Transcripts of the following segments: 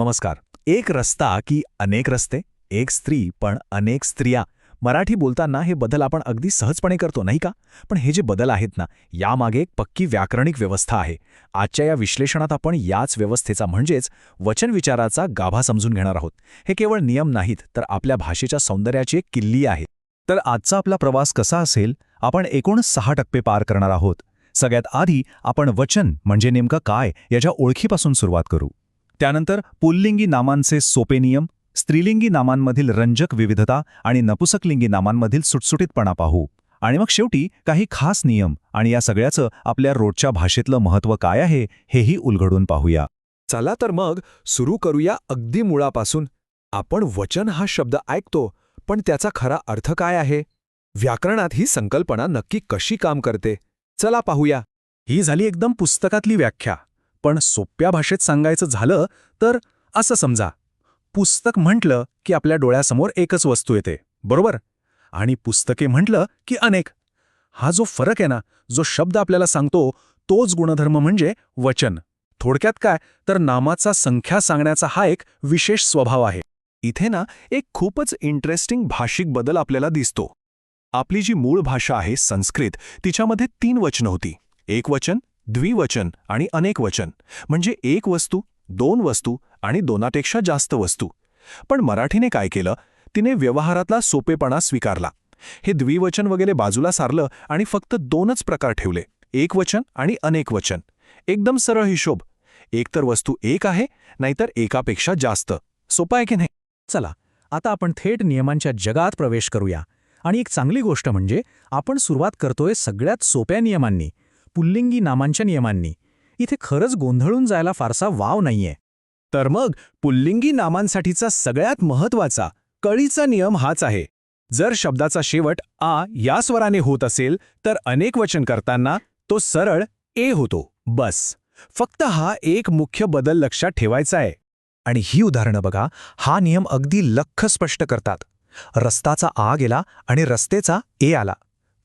नमस्कार. एक रस्ता की अनेक रस्ते एक स्त्री पण अनेक स्त्रिया. मराठी बोलताना हे बदल आपण अगदी सहजपणे करतो नाही का? पण हे जे बदल आहेत ना यामागे एक पक्की व्याकरणिक व्यवस्था आहे. आजच्या या विश्लेषणात आपण याच व्यवस्थेचा म्हणजेच वचनविचाराचा गाभा समजून घेणार आहोत. हे केवळ नियम नाहीत तर आपल्या भाषेच्या सौंदर्याची एक किल्ली आहे. तर आजचा आपला प्रवास कसा असेल? आपण एकूण सहा टप्पे पार करणार आहोत. सगळ्यात आधी आपण वचन म्हणजे नेमकं काय याच्या ओळखीपासून सुरुवात करू. त्यानंतर पुल्लिंगी नामांचे सोपे नियम स्त्रीलिंगी नामांमधील रंजक विविधता आणि नपुसकलिंगी नामांमधील सुटसुटीतपणा पाहू. आणि मग शेवटी काही खास नियम आणि या सगळ्याचं आपल्या रोजच्या भाषेतलं महत्त्व काय आहे हेही उलगडून पाहूया. चला तर मग सुरू करूया अगदी मुळापासून. आपण वचन हा शब्द ऐकतो पण त्याचा खरा अर्थ काय आहे? व्याकरणात ही संकल्पना नक्की कशी काम करते? चला पाहूया. ही झाली एकदम पुस्तकातली व्याख्या. पण सोप्या भाषेत सांगायचं झालं तर असं समजा. पुस्तक म्हटलं की आपल्या डोळ्यासमोर एकच वस्तू येते बरोबर? आणि पुस्तके म्हटलं की अनेक. हा जो फरक आहे ना जो शब्द आपल्याला सांगतो तोच गुणधर्म म्हणजे वचन. थोडक्यात काय? तर नामाचा संख्या सांगण्याचा हा एक विशेष स्वभाव आहे. इथे ना एक खूपच इंटरेस्टिंग भाषिक बदल आपल्याला दिसतो. आपली जी मूळ भाषा आहे संस्कृत तिच्यामध्ये तीन वचनं होती. एक वचन द्विवचन आणि अनेक वचन. म्हणजे एक वस्तू दोन वस्तू आणि दोनापेक्षा जास्त वस्तू. पण मराठीने काय केलं? तिने व्यवहारातला सोपेपणा स्वीकारला. हे द्विवचन वगैरे बाजूला सारलं आणि फक्त दोनच प्रकार ठेवले. एक वचन आणि अनेक वचन. एकदम सरळ हिशोब. एकतर वस्तू एक आहे नाहीतर एकापेक्षा जास्त. सोपा आहे की नाही? चला आता आपण थेट नियमांच्या जगात प्रवेश करूया. आणि एक चांगली गोष्ट म्हणजे आपण सुरुवात करतोय सगळ्यात सोप्या नियमांनी. पुल्लिंगी नामांच्या नियमांनी. इथे खरंच गोंधळून जायला फारसा वाव नाहीये. तर मग पुल्लिंगी नामांसाठीचा सगळ्यात महत्त्वाचा कळीचा नियम हाच आहे. जर शब्दाचा शेवट आ या स्वराने होत असेल तर अनेक वचन करताना तो सरळ ए होतो. बस. फक्त हा एक मुख्य बदल लक्षात ठेवायचा आहे आणि ही उदाहरणं बघा हा नियम अगदी लख्ख स्पष्ट करतात. रस्ताचा आ गेला आणि रस्तेचा ए आला.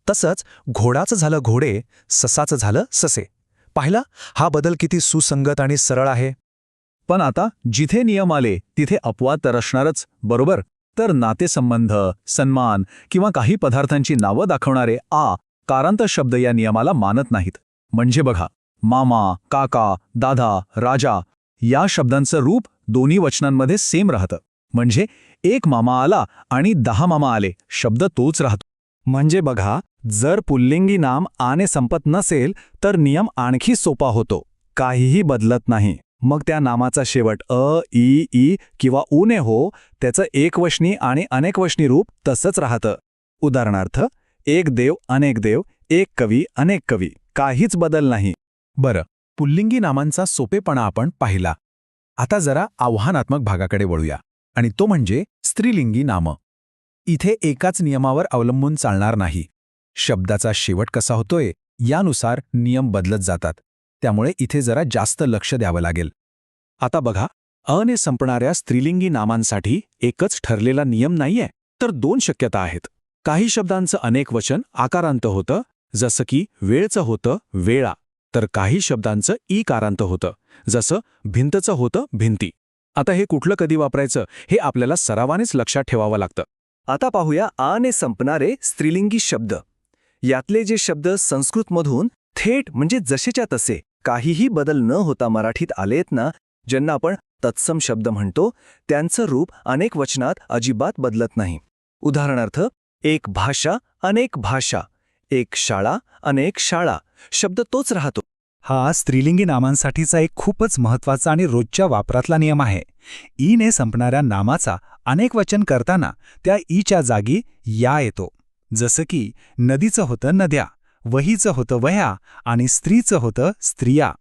तसंच घोडाचं झालं घोडे ससाचं झालं ससे. पाहिला? हा बदल किती सुसंगत आणि सरळ आहे. पण आता जिथे नियम आले तिथे अपवाद तर असणारच बरोबर? तर नातेसंबंध सन्मान किंवा काही पदार्थांची नावं दाखवणारे आ कारांत शब्द या नियमाला मानत नाहीत. म्हणजे बघा मामा काका दादा राजा या शब्दांचं रूप दोन्ही वचनांमध्ये सेम राहतं. म्हणजे एक मामा आला आणि दहा मामा आले शब्द तोच राहतो. म्हणजे बघा जर पुल्लिंगी नाम आने संपत नसेल तर नियम आणखी सोपा होतो. काहीही बदलत नाही. मग त्या नामाचा शेवट अ ई ई किंवा उने हो त्याचं एकवशनी आणि अनेकवशनी रूप तसंच राहतं. उदाहरणार्थ एक देव अनेक देव एक कवी अनेक कवी. काहीच बदल नाही. बरं. पुल्लिंगी नामांचा सोपेपणा आपण पाहिला. आता जरा आव्हानात्मक भागाकडे वळूया. आणि तो म्हणजे स्त्रीलिंगी नामं. इथे एकाच नियमावर अवलंबून चालणार नाही. शब्दाचा शेवट कसा होतोय यानुसार नियम बदलत जातात. त्यामुळे इथे जरा जास्त लक्ष द्यावं लागेल. आता बघा अने संपणाऱ्या स्त्रीलिंगी नामांसाठी एकच ठरलेला नियम नाहीये तर दोन शक्यता आहेत. काही शब्दांचं अनेक वचन आकारांत होतं जसं की वेळचं होतं वेळा तर काही शब्दांचं ई कारांत होतं जसं भिंतचं होतं भिंती. आता हे कुठलं कधी वापरायचं हे आपल्याला सरावानेच लक्षात ठेवावं लागतं. आता पाहूया आने संपणारे स्त्रीलिंगी शब्द. यातले जे शब्द संस्कृतमधून थेट म्हणजे जसेच्या तसे काहीही बदल न होता मराठीत आलेत ना ज्यांना आपण तत्सम शब्द म्हणतो त्यांचं रूप अनेक वचनात अजिबात बदलत नाही. उदाहरणार्थ एक भाषा अनेक भाषा. एक शाळा अनेक शाळा. शब्द तोच राहतो. हा स्त्रीलिंगी नामांसाठीचा एक खूपच महत्त्वाचा आणि रोजच्या वापरातला नियम आहे. ईने संपणाऱ्या नामाचा अनेक वचन करताना त्या ईच्या जागी या येतो. जसं की नदीचं होतं नद्या वहीचं होतं वह्या आणि स्त्रीचं होतं स्त्रिया.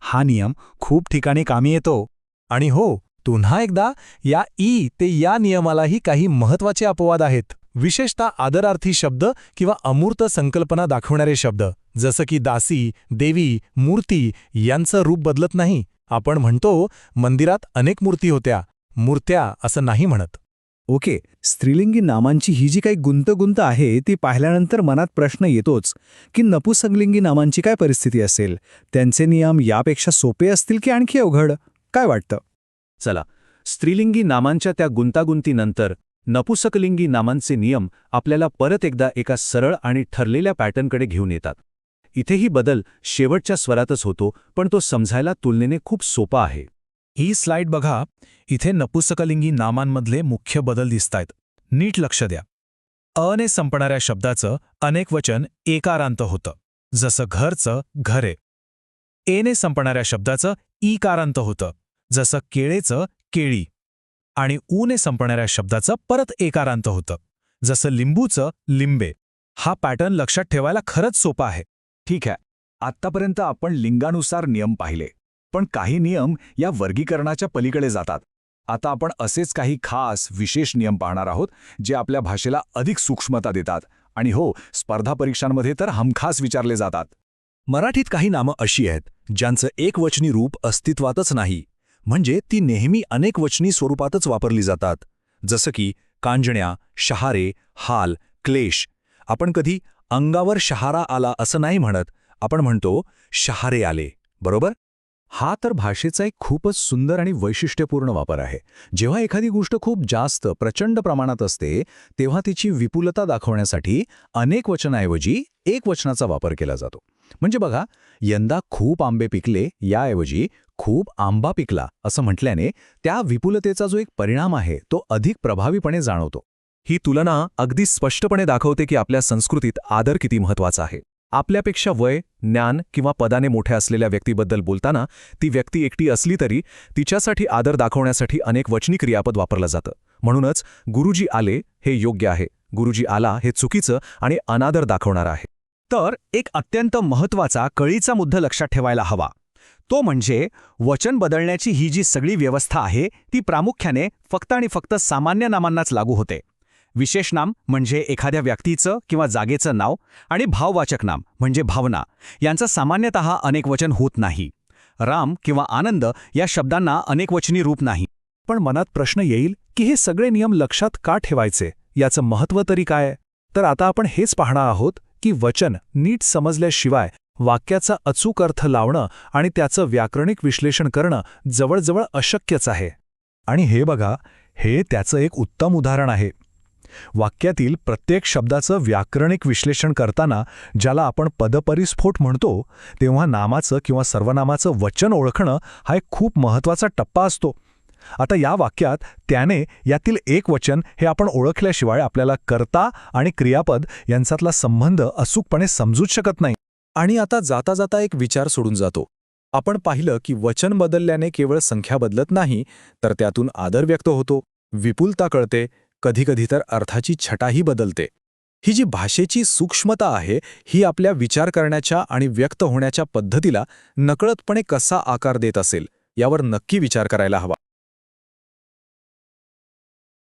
हा नियम खूप ठिकाणी कामी येतो. आणि हो पुन्हा एकदा या ई ते या नियमालाही काही महत्त्वाचे अपवाद आहेत. विशेषतः आदरार्थी शब्द किंवा अमूर्त संकल्पना दाखवणारे शब्द जसं की दासी देवी मूर्ती यांचं रूप बदलत नाही. आपण म्हणतो मंदिरात अनेक मूर्ती होत्या. मूर्त्या असं नाही म्हणत. ओके स्त्रीलिंगी नामांची ही जी काही गुंतगुंत आहे ती पाहिल्यानंतर मनात प्रश्न येतोच की नपुसंगलिंगी नामांची काय परिस्थिती असेल? त्यांचे नियम यापेक्षा सोपे असतील की आणखी अवघड? काय वाटतं? चला स्त्रीलिंगी नामांच्या त्या गुंतागुंतीनंतर नपुसकलिंगी नामांचे नियम आपल्याला परत एकदा एका सरळ आणि ठरलेल्या पॅटर्नकडे घेऊन येतात. इथेही बदल शेवटच्या स्वरातच होतो पण तो समजायला तुलनेने खूप सोपा आहे. ही स्लाइड बघा. इथे नपुसकलिंगी नामांमधले मुख्य बदल दिसतायत. नीट लक्ष द्या. अने संपणाऱ्या शब्दाचं अनेक वचन एकारांत होतं. जसं घरचं घरे. एने संपणाऱ्या शब्दाचं ईकारांत होतं. जसं केळेचं केळी. आणि ऊने संपणाऱ्या शब्दाचं परत एकारांत होतं. जसं लिंबूचं लिंबे. हा पॅटर्न लक्षात ठेवायला खरंच सोपा आहे. ठीक आहे. आत्तापर्यंत आपण लिंगानुसार नियम पाहिले. पण काही नियम या वर्गीकरणाच्या पलीकडे जातात. आता आपण असेच काही खास विशेष नियम पाहणार आहोत जे आपल्या भाषेला अधिक सूक्ष्मता देतात. आणि हो स्पर्धा परीक्षांमध्ये तर हमखास विचारले जातात. मराठीत काही नामं अशी आहेत ज्यांचं एकवचनी रूप अस्तित्वातच नाही. म्हणजे ती नेहमी अनेकवचनी स्वरूपातच वापरली जातात. जसं की कांजण्या शहारे हाल क्लेश. आपण कधी अंगावर शहारा आला असं नाही म्हणत. आपण म्हणतो शहारे आले. बरोबर? हा तर भाषेचा एक खूपच सुंदर आणि वैशिष्ट्यपूर्ण वापर आहे. जेव्हा एखादी गोष्ट खूप जास्त प्रचंड प्रमाणात असते तेव्हा तिची विपुलता दाखवण्यासाठी अनेक वचनाऐवजी एक वचनाचा वापर केला जातो. म्हणजे बघा यंदा खूप आंबे पिकले याऐवजी खूप आंबा पिकला असं म्हटल्याने त्या विपुलतेचा जो एक परिणाम आहे तो अधिक प्रभावीपणे जाणवतो. ही तुलना अगदी स्पष्टपणे दाखवते की आपल्या संस्कृतीत आदर किती महत्त्वाचा आहे. आपल्यापेक्षा वय ज्ञान किंवा पदाने मोठ्या असलेल्या व्यक्तीबद्दल बोलताना ती व्यक्ती एकटी असली तरी तिच्यासाठी आदर दाखवण्यासाठी अनेक वचनी क्रियापद वापरलं जातं. म्हणूनच गुरुजी आले हे योग्य आहे. गुरुजी आला हे चुकीचं आणि अनादर दाखवणार आहे. तर एक अत्यंत महत्त्वाचा कळीचा मुद्दा लक्षात ठेवायला हवा. तो म्हणजे वचन बदलण्याची ही जी सगळी व्यवस्था आहे ती प्रामुख्याने फक्त आणि फक्त सामान्य नामांनाच लागू होते. विशेष नाम म्हणजे एखाद्या व्यक्तीचं किंवा जागेचं नाव आणि भाववाचक नाम म्हणजे भावना. यांचा सामान्यतः अनेकवचन होत नाही. राम किंवा आनंद या शब्दांना अनेकवचनी रूप नाही. पण मनात प्रश्न येईल की हे सगळे नियम लक्षात का ठेवायचे? याचं महत्त्व तरी काय? तर आता आपण हेच पाहणार आहोत की वचन नीट समजल्याशिवाय वाक्याचा अचूक अर्थ लावणं आणि त्याचं व्याकरणिक विश्लेषण करणं जवळजवळ अशक्यच आहे. आणि हे बघा हे त्याचं एक उत्तम उदाहरण आहे. वाक्यातील प्रत्येक शब्दाचं व्याकरणिक विश्लेषण करताना ज्याला आपण पदपरिस्फोट म्हणतो तेव्हा नामाचं किंवा सर्वनामाचं वचन ओळखणं हा एक खूप महत्त्वाचा टप्पा असतो. आता या वाक्यात त्याने यातील एक वचन हे आपण ओळखल्याशिवाय आपल्याला कर्ता आणि क्रियापद यांच्यातला संबंध अचूकपणे समजूच शकत नाही. आणि आता जाता जाता एक विचार सोडून जातो. आपण पाहिलं की वचन बदलल्याने केवळ संख्या बदलत नाही तर त्यातून आदर व्यक्त होतो. विपुलता कळते. कधीकधी तर अर्थाची छटाही बदलते. ही जी भाषेची सूक्ष्मता आहे ही आपल्या विचार करण्याच्या आणि व्यक्त होण्याच्या पद्धतीला नकळतपणे कसा आकार देत असेल यावर नक्की विचार करायला हवा.